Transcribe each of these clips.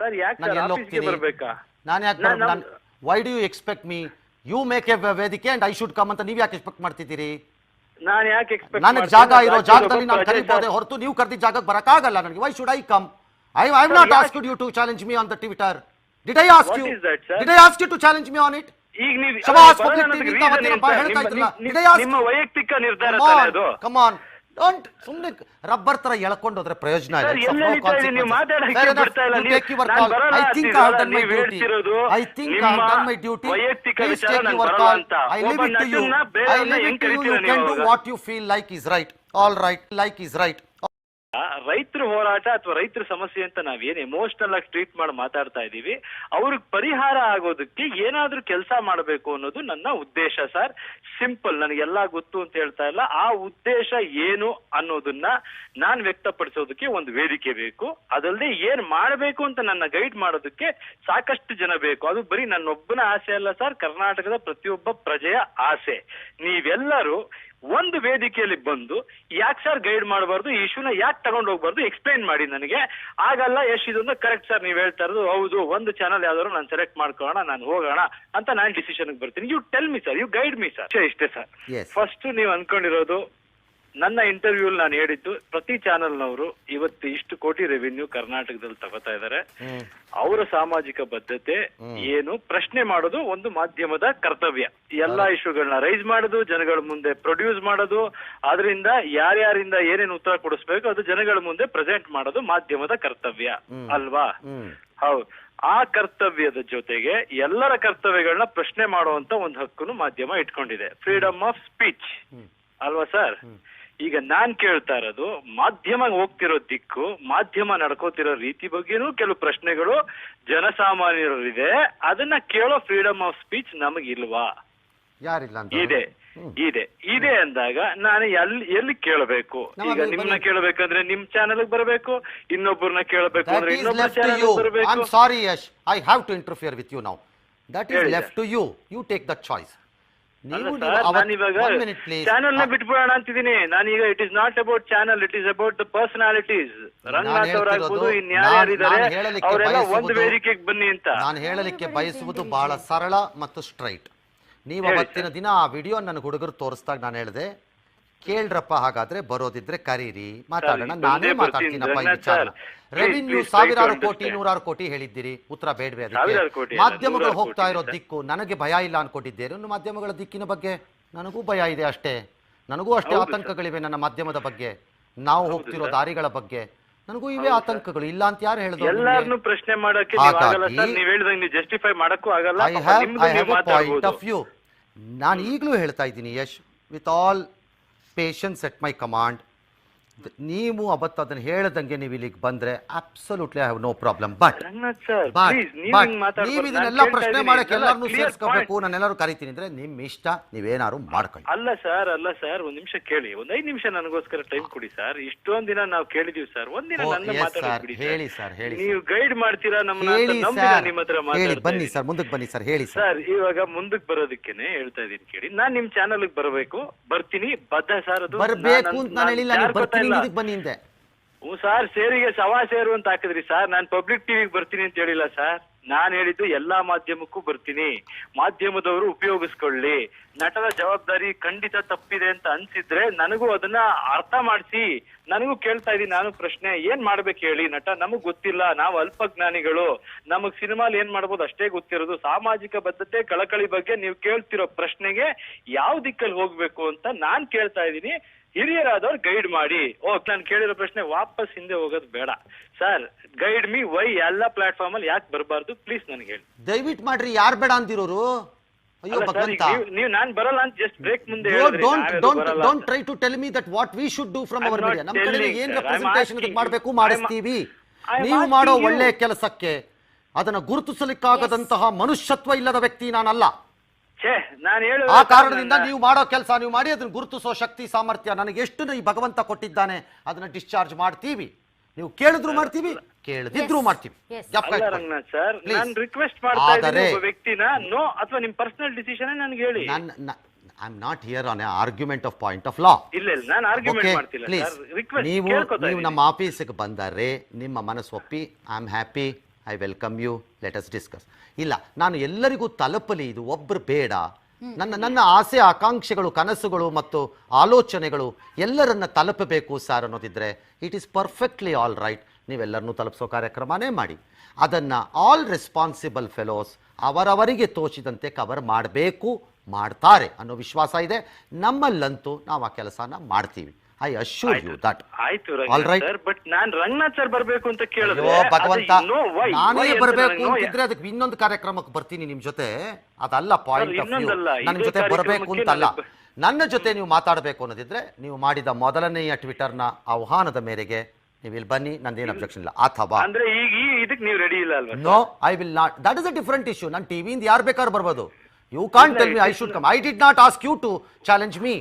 Sir ಯಾಕೆ ನಾನು sir ಎಲ್ಲಿ ಆಫೀಸ್ಗೆ ನಾನು ಯಾಕೆ ನಾನ್- ನಾನು why do you expect me you make a ವೇದಿಕೆ ಅಂಡ್ ಐ ಶುಡ್ ಕಮ್ ಅಂತ ನೀವು ಯಾಕೆ ಎಕ್ಸ್ಪೆಕ್ಟ್ ಮಾಡ್ತಿದ್ದೀರಿ? ನಾನು ಯಾಕೆ ಎಕ್ಸ್ಪೆಕ್ಟ್ ನನಗೆ ಜಾಗ ಇರೋ ಜಾಗದಲ್ಲಿ ನಾನು ಕರೀಬೋದೆ ಹೊರತು ನೀವು ಕರೆದಿದ್ದ ಜಾಗಕ್ಕೆ ಬರಕ್ಕಾಗಲ್ಲ ನನಗೆ. Why should I come I I Sir, not ಯಾಕೆ- ask you to challenge me on the Twitter did I ask What you is that, sir? Did I ask you to challenge me on it ಈಗ ನೀವು ಸಭಾ ಆಸ್ಪತ್ರೆ sir? ಹೇಳ್ತಾ ಇದ್ರಲ್ಲ. ನಿಮ್ಮ- Did I ask ನಿಮ್ಮ ವೈಯಕ್ತಿಕ ನಿರ್ಧಾರ ತಾನೇ ಅದು. ಕಮಾನ್ ಡೋಂಟ್ ಸುಮ್ಮನೆ ರಬ್ಬರ್ ತರ ಎಳ್ಕೊಂಡು ಹೋದ್ರೆ ಪ್ರಯೋಜನ ಇಲ್ಲ. What you feel like is right all right like is right ರೈತರ ಹೋರಾಟ ಅಥವಾ ರೈತರ ಸಮಸ್ಯೆ ಅಂತ ನಾವೇನ್ ಎಮೋಷನಲ್ ಆಗಿ ಟ್ರೀಟ್ ಮಾಡಿ ಮಾತಾಡ್ತಾ ಇದೀವಿ. ಅವ್ರಿಗೆ ಪರಿಹಾರ ಆಗೋದಕ್ಕೆ ಏನಾದ್ರೂ ಕೆಲಸ ಮಾಡಬೇಕು ಅನ್ನೋದು ನನ್ನ ಉದ್ದೇಶ ಸರ್. ಸಿಂಪಲ್ ನನಗೆಲ್ಲ ಗೊತ್ತು ಅಂತ ಹೇಳ್ತಾ ಇಲ್ಲ. ಆ ಉದ್ದೇಶ ಏನು ಅನ್ನೋದನ್ನ ನಾನ್ ವ್ಯಕ್ತಪಡಿಸೋದಕ್ಕೆ ಒಂದು ವೇದಿಕೆ ಬೇಕು. ಅದಲ್ಲದೆ ಏನ್ ಮಾಡಬೇಕು ಅಂತ ನನ್ನ ಗೈಡ್ ಮಾಡೋದಕ್ಕೆ ಸಾಕಷ್ಟು ಜನ ಬೇಕು. ಅದು ಬರೀ ನನ್ನೊಬ್ಬನ ಆಸೆ ಅಲ್ಲ ಸರ್. ಕರ್ನಾಟಕದ ಪ್ರತಿಯೊಬ್ಬ ಪ್ರಜೆಯ ಆಸೆ. ನೀವೆಲ್ಲರೂ ಒಂದು ವೇದಿಕೆಯಲ್ಲಿ ಬಂದು ಯಾಕೆ ಸರ್ ಗೈಡ್ ಮಾಡಬಾರ್ದು? ಈ ಇಶ್ಯೂನ ಯಾಕೆ ತಗೊಂಡು ಹೋಗ್ಬಾರ್ದು? ಎಕ್ಸ್ಪ್ಲೈನ್ ಮಾಡಿ ನನಗೆ. ಆಗಲ್ಲ ಯಶ್ ಇದೊಂದು ಕರೆಕ್ಟ್ ಸರ್ ನೀವು ಹೇಳ್ತಾ ಇರೋದು ಹೌದು ಒಂದು ಚಾನಲ್ ಯಾವ್ದಾದ್ರು ನಾನು ಸೆಲೆಕ್ಟ್ ಮಾಡ್ಕೊಳ್ಳೋಣ ನಾನು ಹೋಗೋಣ ಅಂತ ನಾನು ಡಿಸಿಷನ್ ಬರ್ತೀನಿ. You tell me sir you guide me sir ಇಷ್ಟೇ ಸರ್. ಫಸ್ಟ್ ನೀವು ಅನ್ಕೊಂಡಿರೋದು ನನ್ನ ಇಂಟರ್ವ್ಯೂ ನಾನು ಹೇಳಿದ್ದು ಪ್ರತಿ ಚಾನೆಲ್ನವರು ಇವತ್ತು ಇಷ್ಟು ಕೋಟಿ ರೆವಿನ್ಯೂ ಕರ್ನಾಟಕದಲ್ಲಿ ತಗೋತಾ ಇದ್ದಾರೆ. ಅವರ ಸಾಮಾಜಿಕ ಬದ್ಧತೆ ಏನು ಪ್ರಶ್ನೆ ಮಾಡೋದು ಒಂದು ಮಾಧ್ಯಮದ ಕರ್ತವ್ಯ. ಎಲ್ಲಾ ಇಶ್ಯೂಗಳನ್ನ ರೈಸ್ ಮಾಡೋದು ಜನಗಳ ಮುಂದೆ ಪ್ರೊಡ್ಯೂಸ್ ಮಾಡೋದು ಅದರಿಂದ ಯಾರ್ಯಾರಿಂದ ಏನೇನು ಉತ್ತರ ಕೊಡಿಸ್ಬೇಕು ಅದು ಜನಗಳ ಮುಂದೆ ಪ್ರೆಸೆಂಟ್ ಮಾಡೋದು ಮಾಧ್ಯಮದ ಕರ್ತವ್ಯ. ಅಲ್ವಾ? ಹೌದು. ಆ ಕರ್ತವ್ಯದ ಜೊತೆಗೆ ಎಲ್ಲರ ಕರ್ತವ್ಯಗಳನ್ನ ಪ್ರಶ್ನೆ ಮಾಡುವಂತ ಒಂದು ಹಕ್ಕನ್ನು ಮಾಧ್ಯಮ ಇಟ್ಕೊಂಡಿದೆ. ಫ್ರೀಡಮ್ ಆಫ್ ಸ್ಪೀಚ್ ಅಲ್ವಾ ಸರ್? ಈಗ ನಾನ್ ಕೇಳ್ತಾ ಇರೋದು ಮಾಧ್ಯಮ ಹೋಗ್ತಿರೋ ದಿಕ್ಕು ಮಾಧ್ಯಮ ನಡ್ಕೋತಿರೋ ರೀತಿ ಬಗ್ಗೆನೂ ಕೆಲವು ಪ್ರಶ್ನೆಗಳು ಜನಸಾಮಾನ್ಯರಿದೆ ಅದನ್ನ ಕೇಳೋ ಫ್ರೀಡಮ್ ಆಫ್ ಸ್ಪೀಚ್ ನಮಗಿಲ್ವಾ? ಯಾರಿಲ್ಲ ಇದೆ ಇದೆ. ಇದೆ ಅಂದಾಗ ನಾನು ಎಲ್ಲಿ ಎಲ್ಲಿ ಕೇಳಬೇಕು? ಈಗ ನಿಮ್ನ. ಕೇಳಬೇಕಂದ್ರೆ ನಿಮ್ ಚಾನಲ್ ಬರಬೇಕು ಇನ್ನೊಬ್ಬರನ್ನ ಕೇಳಬೇಕು ಅಂದ್ರೆ ಇನ್ನೊಬ್ಬರ ಚಾನೆಲ್. ಬರಬೇಕು? Sorry Yash I have to interfere with you now that is left to you you take that choice. ನೀವು. ಚಾನೆಲ್ನ ಬಿಟ್ಬಿಡೋಣ ಅಂತಿದ್ದೀನಿ. ನಾನೀಗ it is not about channel it is about the personalities Ranganath ಅವರಾಗ್ಬೋದು ಇನ್ಯಾರಿದ್ದಾರೆ ಅವರೆಲ್ಲ ಒಂದು ವೇದಿಕೆಗೆ ಬನ್ನಿ ಅಂತ. ನಾನು ಹೇಳಲಿಕ್ಕೆ ಬಯಸುವುದು ಬಹಳ ಸರಳ ಮತ್ತು ಸ್ಟ್ರೈಟ್. ನೀವು ಅವತ್ತಿನ ದಿನ ಆ ವಿಡಿಯೋ ನನ್ನ ಹುಡುಗರು ತೋರಿಸಿದಾಗ ನಾನು ಹೇಳಿದೆ ಕೇಳ್ರಪ್ಪ ಹಾಗಾದ್ರೆ ಬರೋದಿದ್ರೆ ಕರೀರಿ. ಮಾತಾಡೋಣ. ನಾನೇ ಮಾತಾಡ್ತೀನಪ್ಪ ಈ ವಿಚಾರ. ರೆವಿನ್ಯೂ ಸಾವಿರಾರು ಕೋಟಿ. ನೂರಾರು ಕೋಟಿ ಹೇಳಿದ್ದೀರಿ. ಉತ್ತರ ಬೇಡವೇ ಅದಕ್ಕೆ. ಮಾಧ್ಯಮಗಳು ಹೋಗ್ತಾ ಇರೋ ದಿಕ್ಕು ನನಗೆ ಭಯ ಇಲ್ಲ ಅನ್ಕೊಂಡಿದ್ದೇನೆ. ಇನ್ನು ಮಾಧ್ಯಮಗಳ ದಿಕ್ಕಿನ ಬಗ್ಗೆ ನನಗೂ ಭಯ ಇದೆ ಅಷ್ಟೇ. ನನಗೂ ಅಷ್ಟೇ ಆತಂಕಗಳಿವೆ ನನ್ನ ಮಾಧ್ಯಮದ ಬಗ್ಗೆ. ನಾವು ಹೋಗ್ತಿರೋ ದಾರಿಗಳ ಬಗ್ಗೆ. ನನಗೂ ಇವೇ ಆತಂಕಗಳು. ಇಲ್ಲ ಅಂತ ಯಾರು ಹೇಳಿದ್ರು ಎಲ್ಲಾರನ್ನು ಎಲ್ಲಾರನು ಪ್ರಶ್ನೆ ಮಾಡಕ್ಕೆ ನೀವು ಹೇಳ್ದಂಗೆ ನೀವು ಜಸ್ಟಿಫೈ ಮಾಡಕ್ಕೂ ಆಗಲ್ಲ. I have I have point of view ನಾನು ಈಗಲೂ ಹೇಳ್ತಾ ಇದ್ದೀನಿ Yash with all patience at my command ನೀವು ಅವತ್ತು ಅದನ್ನ ಹೇಳ್ದಂಗೆ ನೀವು ಇಲ್ಲಿಗೆ ಬಂದ್ರೆ absolutely I have no problem but ನೀವ್ ಇದನ್ನೆಲ್ಲ ಪ್ರಶ್ನೆ ಮಾಡಕ್ಕೆ ಎಲ್ಲರನ್ನು ಸೇರಿಸ್ಕೋಬೇಕು ನಾನು ನಾನೆಲ್ಲರೂ ಕರಿತೀನಿ ಅಂದ್ರೆ ನಿಮ್ಮ ಇಷ್ಟ ನೀವೇನಾದ್ರು ಮಾಡ್ಕೊಳ್ಳಿ. ಅಲ್ಲ ಸರ್ ಅಲ್ಲ ಸರ್ ಒಂದ್ ನಿಮಿಷ ಕೇಳಿ. ಒಂದ್ ಐದು ನಿಮಿಷ ನನಗೋಸ್ಕರ ಟೈಮ್ ಕೊಡಿ ಸರ್. ಇಷ್ಟೊಂದ್ ದಿನ ನಾವು ಕೇಳಿದೀವಿ ಸರ್. ಒಂದಿನ ನನ್ನ. ಹೇಳಿ ಸರ್ ಹೇಳಿ ನೀವು ಗೈಡ್ ಮಾಡ್ತೀರಾ ನಮ್ಮ ನಿಮ್ಮ ಹತ್ರ ಹೇಳಿ ಬನ್ನಿ ಸರ್ ಮುಂದಕ್ಕೆ ಬನ್ನಿ ಸರ್ ಹೇಳಿ ಸರ್. ಇವಾಗ ಮುಂದಕ್ಕೆ ಬರೋದಕ್ಕೇನೆ ಹೇಳ್ತಾ ಇದೀನಿ ಕೇಳಿ. ನಾನ್ ನಿಮ್ ಚಾನಲ್ ಬರಬೇಕು. ಬರ್ತೀನಿ. ಬದ್ಧ ಸರ್ ಅದು ಬರ್ಬೇಕು ಅಂತ ನಾನ್ ಹೇಳಿಲ್ಲ ನೀವು ಬರ್ತೀನಿ ಇದಕ್ಕೆ ಬನ್ನಿ ಅಂತೆ ಹ್ಞೂ ಸರ್ ಸೇರಿಗೆ ಸವಾ ಸೇರು ಅಂತ ಹಾಕಿದ್ರಿ ಸರ್. ನಾನು ಪಬ್ಲಿಕ್ ಟಿವಿಗೆ ಬರ್ತೀನಿ ಅಂತ ಹೇಳಿಲ್ಲ ಸರ್. ನಾನು ಹೇಳಿದ್ದು ಎಲ್ಲಾ ಮಾಧ್ಯಮಕ್ಕೂ ಬರ್ತೀನಿ. ಮಾಧ್ಯಮದವರು ಉಪಯೋಗಿಸ್ಕೊಳ್ಳಿ. ನಟನ ಜವಾಬ್ದಾರಿ ಖಂಡಿತ ತಪ್ಪಿದೆ ಅಂತ ಅನ್ಸಿದ್ರೆ ನನಗೂ ಅದನ್ನ ಅರ್ಥ ಮಾಡಿಸಿ. ನನಗೂ ಕೇಳ್ತಾ ಇದೀನಿ ನಾನು ಪ್ರಶ್ನೆ. ಏನ್ ಮಾಡ್ಬೇಕು ಹೇಳಿ? ನಟ ನಮಗ್ ಗೊತ್ತಿಲ್ಲ. ನಾವು ಅಲ್ಪಜ್ಞಾನಿಗಳು. ನಮಗ್ ಸಿನಿಮಾಲ್ ಏನ್ ಮಾಡ್ಬೋದು ಅಷ್ಟೇ ಗೊತ್ತಿರೋದು. ಸಾಮಾಜಿಕ ಬದ್ಧತೆ ಕಳಕಳಿ ಬಗ್ಗೆ ನೀವು ಕೇಳ್ತಿರೋ ಪ್ರಶ್ನೆಗೆ ಯಾವ ದಿಕ್ಕಲ್ಲಿ ಹೋಗ್ಬೇಕು ಅಂತ ನಾನ್ ಕೇಳ್ತಾ ಇದೀನಿ ಹಿರಿಯರಾದವ್ರು ಗೈಡ್ ಮಾಡಿ ಓಕೆ ನಾನು ಕೇಳಿರೋ ಪ್ರಶ್ನೆ ವಾಪಸ್ ಹಿಂದೆ ಹೋಗೋದು ಬೇಡ ಸರ್ ಗೈಡ್ ಮಿ ವೈ ಎಲ್ಲ ಪ್ಲಾಟ್ಫಾರ್ಮ್ ಅಲ್ಲಿ ಯಾಕೆ ಬರಬಾರ್ದು ಪ್ಲೀಸ್ ನನಗೆ ಹೇಳಿ ದಯವಿಟ್ಟು ಮಾಡ್ರಿ ಯಾರು ಬೇಡ ಅಂತಿರೋರು ಅಯ್ಯೋ ಅಲ್ಲ ಭಗವಂತ ನೀವು ನೀವು ನಾನ್ ಬರಲ್ಲ ಅಂತ ಜಸ್ಟ್ ಬ್ರೇಕ್ ಮುಂದೆ ಹೇಳಿದ್ರಿ, ಡೋಂಟ್ ಬರಲ್ಲ ಅಂತ. to tell me that what we should do from I'm our not media. ನಮ್ಮ ಕಡೆ telling, ಏನ್ sir. I'm ರೆಪ್ರೆಸೆಂಟೇಷನ್ asking ಮಾಡಬೇಕು you. ಮಾಡಿಸ್ತೀವಿ I'm ನೀವು asking ಮಾಡೋ you. ಒಳ್ಳೆ ಕೆಲಸಕ್ಕೆ ಅದನ್ನ ಗುರುತಿಸಲಿಕ್ಕಾಗದಂತಹ ಮನುಷ್ಯತ್ವ ಇಲ್ಲದ ವ್ಯಕ್ತಿ ನಾನಲ್ಲ ಛೇ ನಾನು ಹೇಳು ಆ ಕಾರಣದಿಂದ ನೀವು ಮಾಡೋ ಕೆಲಸ ನೀವು ಮಾಡಿ ಅದನ್ನ ಗುರುತಿಸೋ ಶಕ್ತಿ ಸಾಮರ್ಥ್ಯ ನನಗೆ ಎಷ್ಟು ಈ ಭಗವಂತ ಕೊಟ್ಟಿದ್ದಾನೆ ಅದನ್ನ ಡಿಸ್ಚಾರ್ಜ್ ಮಾಡ್ತೀವಿ. ನೀವು ಕೇಳಿದ್ರು ಮಾಡ್ತೀವಿ ಕೇಳದಿದ್ರು. ಮಾಡ್ತೀವಿ. ಅಲ್ಲ ರಂಗನಾಥ್ ಸರ್ ನಾನು ರಿಕ್ವೆಸ್ಟ್ ಮಾಡ್ತಾ ಇದ್ದೀನಿ ಆದರೆ- ಒಬ್ಬ ವ್ಯಕ್ತಿನ ನೋ ಅಥವಾ ನಿಮ್ ಪರ್ಸನಲ್ ಡಿಸಿಷನ್ ನನ್ಗೆ ಹೇಳಿ. ನನ್ನ I am not here on argument of point of law ಇಲ್ಲ ಇಲ್ಲ ನಾನು ಆರ್ಗ್ಯುಮೆಂಟ್ ಮಾಡ್ತಿಲ್ಲ ಪ್ಲೀಸ್ ಸರ್ ರಿಕ್ವೆಸ್ಟ್ ನೀವು ಕೇಳ್ಕೊತಾ ನೀವು ಇದ್ದೀನಿ. ನಮ್ಮ ಆಫೀಸಿಗೆ ಬಂದರೆ ನಿಮ್ಮ ಮನಸ್ಸು ಒಪ್ಪಿ I am happy I welcome you let us discuss ಇಲ್ಲ ನಾನು ಎಲ್ಲರಿಗೂ ತಲುಪಲಿ ಇದು ಒಬ್ಬರು ಬೇಡ. ನನ್ನ ನನ್ನ ಆಸೆ ಆಕಾಂಕ್ಷೆಗಳು ಕನಸುಗಳು ಮತ್ತು ಆಲೋಚನೆಗಳು ಎಲ್ಲರನ್ನ ತಲುಪಬೇಕು sir ಅನ್ನೋದಿದ್ರೆ it is perfectly all right ನೀವೆಲ್ಲರನ್ನೂ ತಲುಪಿಸೋ ಕಾರ್ಯಕ್ರಮನೇ ಮಾಡಿ. ಅದನ್ನು ಆಲ್ ರೆಸ್ಪಾನ್ಸಿಬಲ್ ಫೆಲೋಸ್ ಅವರವರಿಗೆ ತೋಚಿದಂತೆ ಕವರ್ ಮಾಡಬೇಕು ಮಾಡ್ತಾರೆ ಅನ್ನೋ ವಿಶ್ವಾಸ ಇದೆ. ನಮ್ಮಲ್ಲಂತೂ ನಾವು ಆ ಕೆಲಸನ ಮಾಡ್ತೀವಿ. ಐ ಅಶ್ಯೂರ್ ಯು ದಟ್ ಆಯ್ತು All right. Ranganath sir but non Ranganath sir ಬರ್ಬೇಕು ಅಂತ ಕೇಳಿದ್ರೆ ಅಯ್ಯೋ ಭಗವಂತ no, why? ನಾನೇ Why ಅಂತ ಬರಬೇಕು ನನಗೆ ಅಂತಿದ್ರೆ ಅದಕ್ಕೆ ಇನ್ನೊಂದು ಕಾರ್ಯಕ್ರಮಕ್ಕೆ ಬರ್ತೀನಿ ನಿಮ್ ಜೊತೆ. ಅದಲ್ಲ ಪಾಯಿಂಟ್ ಆಫ್ ವ್ಯೂ ಇನ್ನೊಂದಲ್ಲ, ನನ್ನ ಇದೇ ಜೊತೆ ಬರಬೇಕು ಕಾರ್ಯಕ್ರಮಕ್ಕೆ ಅಂತಲ್ಲ. ನನ್ನ ಜೊತೆ ನೀವು ಮಾತಾಡಬೇಕು ಅನ್ನೋದಿದ್ರೆ ನೀವು ಮಾಡಿದ ಮೊದಲನೆಯ ನ ಆಹ್ವಾನದ ಮೇರೆಗೆ ನೀವು ಇಲ್ಲಿ ಬನ್ನಿ ನಂದೇನು ಅಬ್ಜೆಕ್ಷನ್ ಇಲ್ಲ. ಅಥವಾ ಅಂದ್ರೆ ಈಗ ಈ ಇದಕ್ ನೀವು ರೆಡಿ ಇಲ್ಲ ಅಲ್ವಾ no I will not that is a different issue ನಾನು ಟಿವಿಯಿಂದ ಯಾರು ಬೇಕಾದ್ರೂ ಬರ್ಬೋದು. You can't tell me I should come I did not ask you to challenge me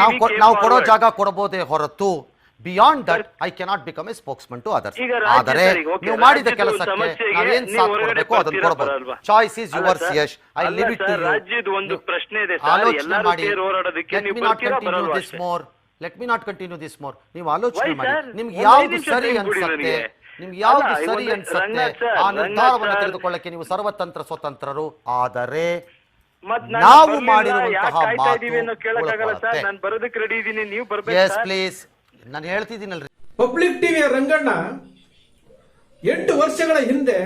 ನಾವು ಕೊಡೋ ಜಾಗ ಕೊಡಬಹುದೇ ಹೊರತು? Beyond that I cannot become a spokesman to others ಆದರೆ ನೀವು ಮಾಡಿದ ಕೆಲಸಕ್ಕೆ ನಾವೇನ್ ನೀವು ಸಾಥ್ ಕೊಡಬೇಕು ಅದನ್ನ ಕೊಡಬಹುದು? Choice is yours Yash I leave it to ರಾಜ್ಯದ ಒಂದು ಪ್ರಶ್ನೆ ಇದೆ ಆಲೋಚನೆ ಮಾಡಿ. Let me not continue this? More let me not continue this more ನೀವು ಆಲೋಚನೆ ಮಾಡಿ? ನಿಮ್ಗೆ ಯಾವ್ದು ಸರಿ ಅನ್ಸುತ್ತೆ. ನಿಮ್ಗೆ ಯಾವ್ದು ಸರಿ ಅನ್ಸುತ್ತೆ? ಆ ನಿರ್ಧಾರವನ್ನು ತೆಗೆದುಕೊಳ್ಳಕ್ಕೆ ನೀವು ಸರ್ವತಂತ್ರ ಸ್ವತಂತ್ರರು. ಆದರೆ ನಾವು ಮಾಡಿರುವಂತಹ ಯಾಕೆ ಇದೀವಿ ಅನ್ನೋ ಕೇಳಕ್ಕಾಗಲ್ಲ ಸರ್ ನಾನು ಬರೋದಕ್ಕೆ ರೆಡಿ ಇದೀನಿ ನೀವು ಬರ್ಬೇಕು ಎಸ್ ಪ್ಲೀಸ್ ನಾನು ಹೇಳ್ತಿದ್ದೀನಲ್ರಿ. ಪಬ್ಲಿಕ್ ಟಿವಿಯ ರಂಗಣ್ಣ ಎಂಟು ವರ್ಷಗಳ ಹಿಂದೆ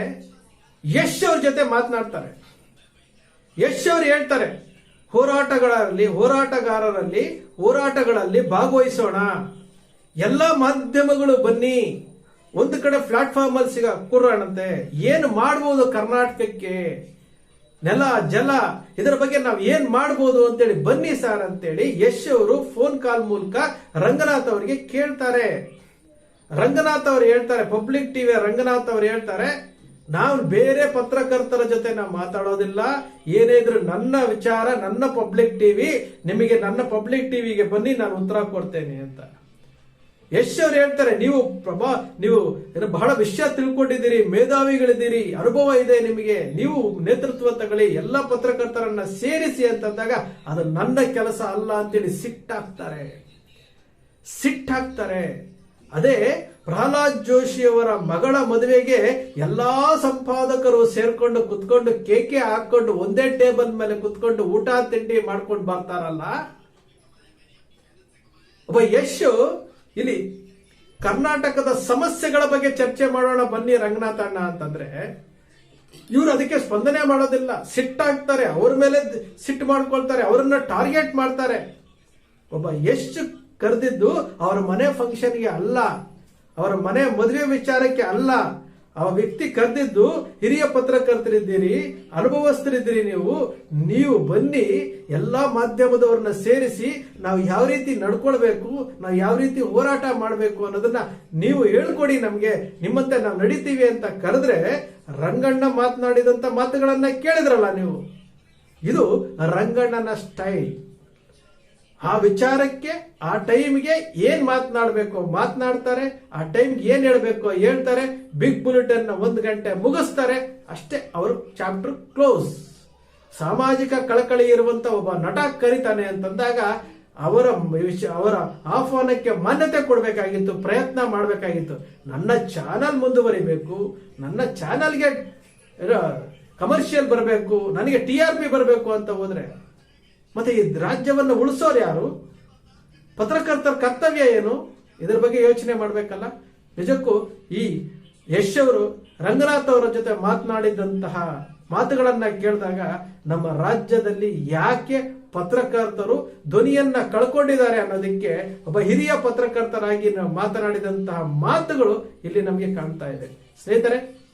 ಯಶ್ ಅವ್ರ ಜೊತೆ ಮಾತನಾಡ್ತಾರೆ. ಯಶ್ ಅವ್ರು ಹೇಳ್ತಾರೆ ಹೋರಾಟಗಳಲ್ಲಿ ಹೋರಾಟಗಾರರಲ್ಲಿ ಹೋರಾಟಗಳಲ್ಲಿ ಭಾಗವಹಿಸೋಣ. ಎಲ್ಲ ಮಾಧ್ಯಮಗಳು ಬನ್ನಿ. ಒಂದು ಕಡೆ ಪ್ಲಾಟ್ಫಾರ್ಮ್ ಅಲ್ಲಿ ಸಿಗ ಕೂರೋಣಂತೆ ಏನು ಮಾಡ್ಬೋದು ಕರ್ನಾಟಕಕ್ಕೆ? ನೆಲ, ಜಲ, ಇದರ ಬಗ್ಗೆ ನಾವು ಏನ್ ಮಾಡ್ಬೋದು ಅಂತೇಳಿ ಬನ್ನಿ ಸರ್ ಅಂತೇಳಿ ಯಶ್ ಅವರು ಫೋನ್ ಕಾಲ್ ಮೂಲಕ ರಂಗನಾಥ್ ಅವರಿಗೆ ಕೇಳ್ತಾರೆ. ರಂಗನಾಥ್ ಅವರು ಹೇಳ್ತಾರೆ, ಪಬ್ಲಿಕ್ ಟಿವಿ ರಂಗನಾಥ್ ಅವರು ಹೇಳ್ತಾರೆ, ನಾವು ಬೇರೆ ಪತ್ರಕರ್ತರ ಜೊತೆ ನಾವು ಮಾತಾಡೋದಿಲ್ಲ. ಏನೇ ಇದ್ರು ನನ್ನ ವಿಚಾರ, ನನ್ನ ಪಬ್ಲಿಕ್ ಟಿವಿ, ನಿಮಗೆ ನನ್ನ ಪಬ್ಲಿಕ್ ಟಿವಿಗೆ ಬನ್ನಿ, ನಾನು ಉತ್ತರ ಕೊಡ್ತೇನೆ ಅಂತ. ಯಶ್ ಹೇಳ್ತಾರೆ, ನೀವು ಪ್ರಭಾ, ನೀವು ಏನೋ ಬಹಳ ವಿಷಯ ತಿಳ್ಕೊಂಡಿದ್ದೀರಿ, ಮೇಧಾವಿಗಳಿದ್ದೀರಿ, ಅನುಭವ ಇದೆ ನಿಮಗೆ, ನೀವು ನೇತೃತ್ವ ತಗೊಳ್ಳಿ, ಎಲ್ಲ ಪತ್ರಕರ್ತರನ್ನ ಸೇರಿಸಿ ಅಂತಂದಾಗ, ಅದು ನನ್ನ ಕೆಲಸ ಅಲ್ಲ ಅಂತೇಳಿ ಸಿಟ್ಟಾಗ್ತಾರೆ ಸಿಟ್ಟಾಗ್ತಾರೆ ಅದೇ ಪ್ರಹ್ಲಾದ್ ಜೋಶಿ ಅವರ ಮಗಳ ಮದುವೆಗೆ ಎಲ್ಲಾ ಸಂಪಾದಕರು ಸೇರ್ಕೊಂಡು ಕುತ್ಕೊಂಡು ಕೇಕೆ ಹಾಕೊಂಡು ಒಂದೇ ಟೇಬಲ್ ಮೇಲೆ ಕುತ್ಕೊಂಡು ಊಟ, ತಿಂಡಿ ಮಾಡ್ಕೊಂಡು ಬರ್ತಾರಲ್ಲ? ಒಬ್ಬ ಯಶ್ ಇಲ್ಲಿ ಕರ್ನಾಟಕದ ಸಮಸ್ಯೆಗಳ ಬಗ್ಗೆ ಚರ್ಚೆ ಮಾಡೋಣ, ಬನ್ನಿ ರಂಗನಾಥ ಅಣ್ಣ ಅಂತಂದ್ರೆ. ಇವ್ರು ಅದಕ್ಕೆ ಸ್ಪಂದನೆ ಮಾಡೋದಿಲ್ಲ. ಸಿಟ್ಟಾಗ್ತಾರೆ ಅವ್ರ ಮೇಲೆ ಸಿಟ್ಟು ಮಾಡ್ಕೊಳ್ತಾರೆ, ಅವರನ್ನ ಟಾರ್ಗೆಟ್ ಮಾಡ್ತಾರೆ. ಒಬ್ಬ ಎಷ್ಟು ಕರೆದಿದ್ದು ಅವರ ಮನೆ ಫಂಕ್ಷನ್ಗೆ ಅಲ್ಲ. ಅವರ ಮನೆ ಮದುವೆ ವಿಚಾರಕ್ಕೆ ಅಲ್ಲ. ಆ ವ್ಯಕ್ತಿ ಕರೆದಿದ್ದು, ಹಿರಿಯ ಪತ್ರಕರ್ತರಿದ್ದೀರಿ, ಅನುಭವಸ್ಥರಿದ್ದೀರಿ ನೀವು ನೀವು ಬನ್ನಿ, ಎಲ್ಲಾ ಮಾಧ್ಯಮದವ್ರನ್ನ ಸೇರಿಸಿ, ನಾವು ಯಾವ ರೀತಿ ನಡ್ಕೊಳ್ಬೇಕು, ನಾವು ಯಾವ ರೀತಿ ಹೋರಾಟ ಮಾಡಬೇಕು ಅನ್ನೋದನ್ನ ನೀವು ಹೇಳ್ಕೊಡಿ ನಮ್ಗೆ, ನಿಮ್ಮಂತೆ ನಾವು ನಡೀತೀವಿ ಅಂತ ಕರೆದ್ರೆ, ರಂಗಣ್ಣ ಮಾತನಾಡಿದಂತ ಮಾತುಗಳನ್ನ ಕೇಳಿದ್ರಲ್ಲ ನೀವು? ಇದು ರಂಗಣ್ಣನ ಸ್ಟೈಲ್ ಆ ವಿಚಾರಕ್ಕೆ, ಆ ಟೈಮ್ಗೆ ಏನ್ ಮಾತನಾಡಬೇಕು, ಮಾತನಾಡ್ತಾರೆ, ಆ ಟೈಮ್ಗೆ ಏನ್ ಹೇಳ್ಬೇಕು ಹೇಳ್ತಾರೆ, ಬಿಗ್ ಬುಲೆಟಿನ್ ಒಂದು ಗಂಟೆ ಮುಗಿಸ್ತಾರೆ, ಅಷ್ಟೇ ಅವರು ಚಾಪ್ಟರ್ ಕ್ಲೋಸ್. ಸಾಮಾಜಿಕ ಕಳಕಳಿ ಇರುವಂತ ಒಬ್ಬ ನಟ ಕರಿತಾನೆ ಅಂತಂದಾಗ ಅವರ ಅವರ ಆಹ್ವಾನಕ್ಕೆ ಮಾನ್ಯತೆ ಕೊಡಬೇಕಾಗಿತ್ತು, ಪ್ರಯತ್ನ ಮಾಡಬೇಕಾಗಿತ್ತು. ನನ್ನ ಚಾನಲ್ ಮುಂದುವರಿಬೇಕು, ನನ್ನ ಚಾನಲ್ಗೆ ಕಮರ್ಷಿಯಲ್ ಬರಬೇಕು, ನನಗೆ ಟಿ ಆರ್ ಪಿ ಬರಬೇಕು ಅಂತ ಹೋದ್ರೆ ಮತ್ತೆ ಈ ರಾಜ್ಯವನ್ನು ಉಳಿಸೋರು ಯಾರು? ಪತ್ರಕರ್ತರ ಕರ್ತವ್ಯ ಏನು? ಇದರ ಬಗ್ಗೆ ಯೋಚನೆ ಮಾಡಬೇಕಲ್ಲ? ನಿಜಕ್ಕೂ ಈ ಯಶ್ ಅವರು ರಂಗನಾಥ್ ಅವರ ಜೊತೆ ಮಾತನಾಡಿದಂತಹ ಮಾತುಗಳನ್ನ ಕೇಳಿದಾಗ ನಮ್ಮ ರಾಜ್ಯದಲ್ಲಿ ಯಾಕೆ ಪತ್ರಕರ್ತರು ಧ್ವನಿಯನ್ನ ಕಳ್ಕೊಂಡಿದ್ದಾರೆ ಅನ್ನೋದಕ್ಕೆ ಒಬ್ಬ ಹಿರಿಯ ಪತ್ರಕರ್ತರಾಗಿ ನಾವು ಮಾತನಾಡಿದಂತಹ ಮಾತುಗಳು ಇಲ್ಲಿ ನಮಗೆ ಕಾಣ್ತಾ ಇದೆ. ಸ್ನೇಹಿತರೆ